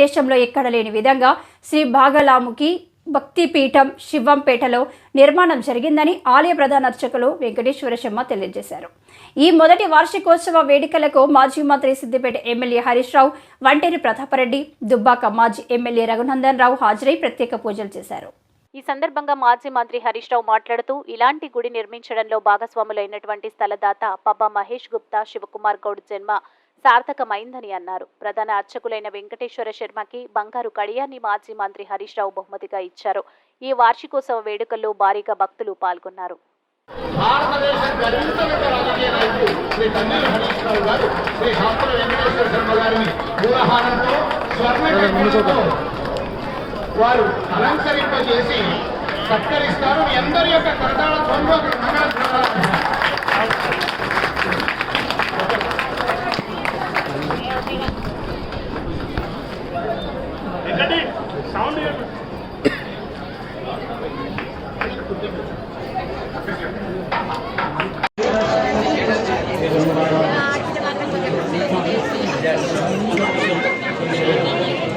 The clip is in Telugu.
దేశంలో ఎక్కడ లేని విధంగా శ్రీ భాగలాముఖి భక్తిపీఠం శివంపేటలో నిర్మాణం జరిగిందని ఆలయ ప్రధాన అర్చకులు వెంకటేశ్వర శర్మ తెలియజేశారు. ఈ మొదటి వార్షికోత్సవ వేడుకలకు మాజీ మంత్రి సిద్దిపేట ఎమ్మెల్యే హరీష్ రావు వంటేరి ప్రతాపరెడ్డి దుబ్బాక మాజీ ఎమ్మెల్యే రఘునందన్ రావు హాజరై ప్రత్యేక పూజలు చేశారు. ఈ సందర్భంగా మాజీ మంత్రి హరీష్ రావు మాట్లాడుతూ ఇలాంటి గుడి నిర్మించడంలో భాగస్వాములైనటువంటి స్థలదాత పబ్బా మహేష్ గుప్తా శివకుమార్ గౌడ్ జన్మ సార్థకమైందని అన్నారు. ప్రధాన అర్చకులైన వెంకటేశ్వర శర్మకి బంగారు కడియాన్ని మాజీ మంత్రి హరీష్ రావు బహుమతిగా ఇచ్చారు. ఈ వార్షికోత్సవ వేడుకల్లో భారీగా భక్తులు పాల్గొన్నారు. భారతదేశం గర్వించదగ్గ రాజకీయ నాయకుడు శ్రీ హరీష్ రావు గారు శ్రీ వెంకటేశ్వర శర్మ గారిని వారు అలంకరింపజేసి సత్కరిస్తారు. మీ అందరి యొక్క కరతాళ ధ్వనిలో సౌండ్